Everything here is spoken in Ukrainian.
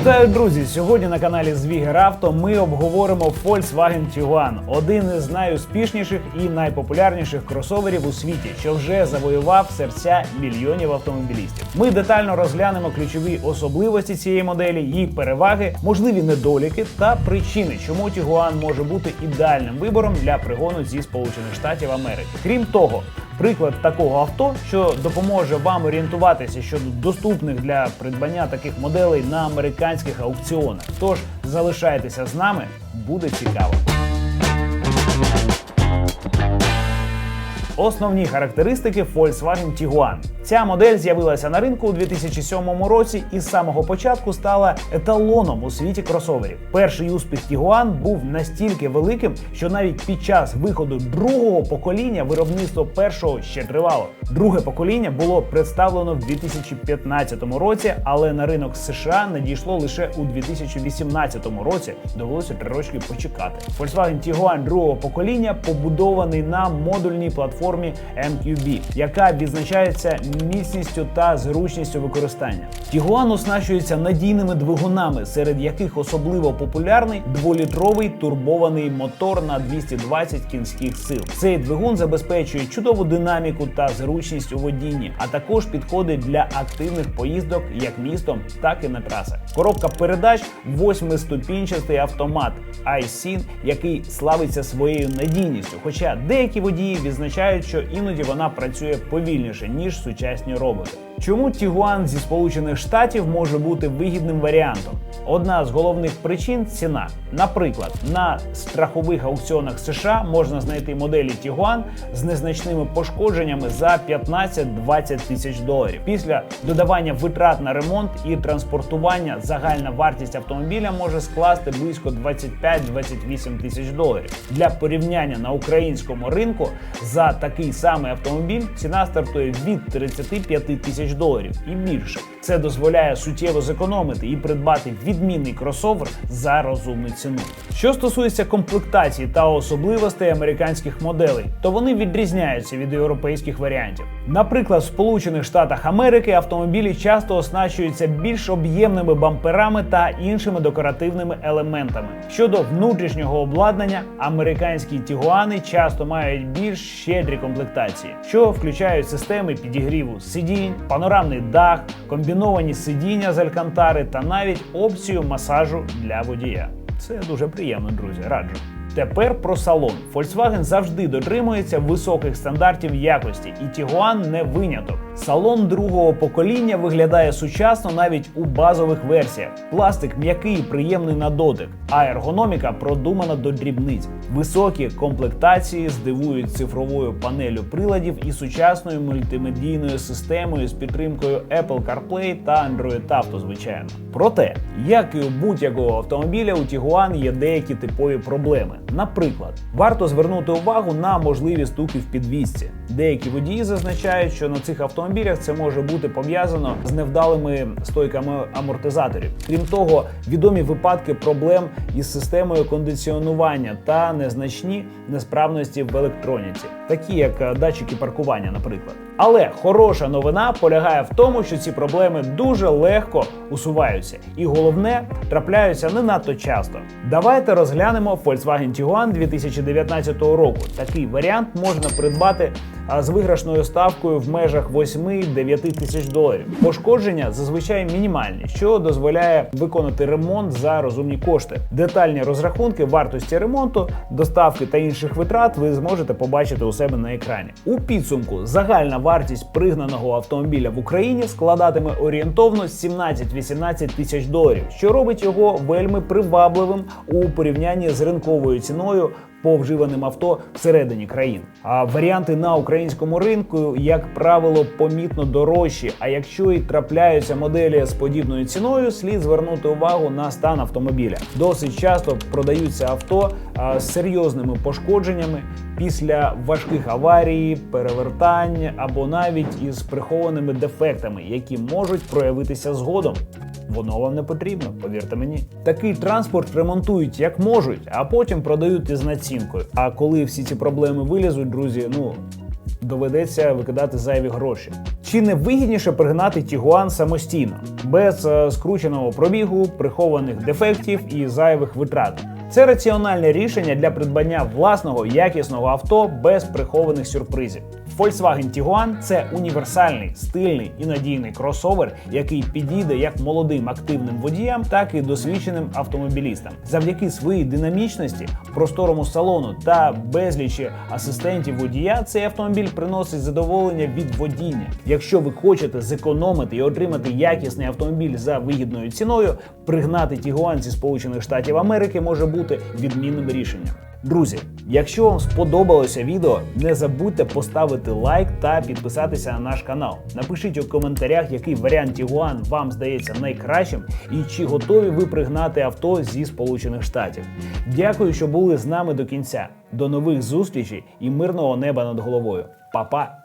Вітаю, друзі! Сьогодні на каналі Звігер Авто ми обговоримо Volkswagen Tiguan, один із найуспішніших і найпопулярніших кросоверів у світі, що вже завоював серця мільйонів автомобілістів. Ми детально розглянемо ключові особливості цієї моделі, їх переваги, можливі недоліки та причини, чому Tiguan може бути ідеальним вибором для пригону зі Сполучених Штатів Америки. Крім того, приклад такого авто, що допоможе вам орієнтуватися щодо доступних для придбання таких моделей на американських аукціонах. Тож залишайтеся з нами, буде цікаво. Основні характеристики Volkswagen Tiguan. Ця модель з'явилася на ринку у 2007 році і з самого початку стала еталоном у світі кросоверів. Перший успіх Tiguan був настільки великим, що навіть під час виходу другого покоління виробництво першого ще тривало. Друге покоління було представлено в 2015 році, але на ринок США надійшло лише у 2018 році. Довелося три рочки почекати. Volkswagen Tiguan другого покоління побудований на модульній платформі MQB, яка відзначається міцністю та зручністю використання. Tiguan оснащується надійними двигунами, серед яких особливо популярний дволітровий турбований мотор на 220 кінських сил. Цей двигун забезпечує чудову динаміку та зручність у водінні, а також підходить для активних поїздок як містом, так і на трасах. Коробка передач восьмиступінчастий автомат iSyn, який славиться своєю надійністю. Хоча деякі водії відзначають, що іноді вона працює повільніше ніж сучасні роботи. Чому Tiguan зі Сполучених Штатів може бути вигідним варіантом? Одна з головних причин ціна. Наприклад, на страхових аукціонах США можна знайти моделі Tiguan з незначними пошкодженнями за 15-20 тисяч доларів. Після додавання витрат на ремонт і транспортування загальна вартість автомобіля може скласти близько 25-28 тисяч доларів. Для порівняння на українському ринку за такий самий автомобіль ціна стартує від 35 тисяч доларів і більше. Це дозволяє суттєво зекономити і придбати відмінний кросовер за розумну ціну. Що стосується комплектації та особливостей американських моделей, то вони відрізняються від європейських варіантів. Наприклад, в Сполучених Штатах Америки автомобілі часто оснащуються більш об'ємними бамперами та іншими декоративними елементами. Щодо внутрішнього обладнання, американські тігуани часто мають більш щедрі комплектації, що включають системи підігріву сидінь, панорамний дах, комбіновані сидіння з алькантари та навіть опцію масажу для водія. Це дуже приємно, друзі. Раджу. Тепер про салон. Volkswagen завжди дотримується високих стандартів якості, і Tiguan не виняток. Салон другого покоління виглядає сучасно навіть у базових версіях. Пластик м'який, приємний на дотик, а ергономіка продумана до дрібниць. Високі комплектації здивують цифровою панелю приладів і сучасною мультимедійною системою з підтримкою Apple CarPlay та Android Auto, звичайно. Проте, як і у будь-якого автомобіля, у Tiguan є деякі типові проблеми. Наприклад, варто звернути увагу на можливі стуки в підвісці. Деякі водії зазначають, що на цих автомобілях це може бути пов'язано з невдалими стойками амортизаторів. Крім того, відомі випадки проблем із системою кондиціонування та незначні несправності в електроніці, такі як е, датчики паркування, наприклад. Але хороша новина полягає в тому, що ці проблеми дуже легко усуваються, і головне трапляються не надто часто. Давайте розглянемо Volkswagen Tiguan 2019 року. Такий варіант можна придбати а, з виграшною ставкою в межах 8-9 тисяч доларів. Пошкодження зазвичай мінімальні, що дозволяє виконати ремонт за розумні кошти. Детальні розрахунки вартості ремонту, доставки та інших витрат ви зможете побачити у себе на екрані. У підсумку загальна вартість пригнаного автомобіля в Україні складатиме орієнтовно 17-18 тисяч доларів, що робить його вельми привабливим у порівнянні з ринковою ціною по вживаним авто всередині країн. А варіанти на українському ринку, як правило, помітно дорожчі. А якщо і трапляються моделі з подібною ціною, слід звернути увагу на стан автомобіля. Досить часто продаються авто з серйозними пошкодженнями після важких аварій, перевертань або навіть із прихованими дефектами, які можуть проявитися згодом. Воно вам не потрібно, повірте мені. Такий транспорт ремонтують як можуть, а потім продають із націнкою. А коли всі ці проблеми вилізуть, друзі, ну доведеться викидати зайві гроші. Чи не вигідніше пригнати Тігуан самостійно, без е, скрученого пробігу, прихованих дефектів і зайвих витрат? Це раціональне рішення для придбання власного якісного авто без прихованих сюрпризів. Volkswagen Tiguan – це універсальний, стильний і надійний кросовер, який підійде як молодим активним водіям, так і досвідченим автомобілістам. Завдяки своїй динамічності, просторому салону та безлічі асистентів водія, цей автомобіль приносить задоволення від водіння. Якщо ви хочете зекономити і отримати якісний автомобіль за вигідною ціною, пригнати Tiguan зі Сполучених Штатів Америки може бути відмінним рішенням. Друзі, якщо вам сподобалося відео, не забудьте поставити лайк та підписатися на наш канал. Напишіть у коментарях, який варіант Tiguan вам здається найкращим, і чи готові ви пригнати авто зі Сполучених Штатів. Дякую, що були з нами до кінця. До нових зустрічей і мирного неба над головою. Па-па!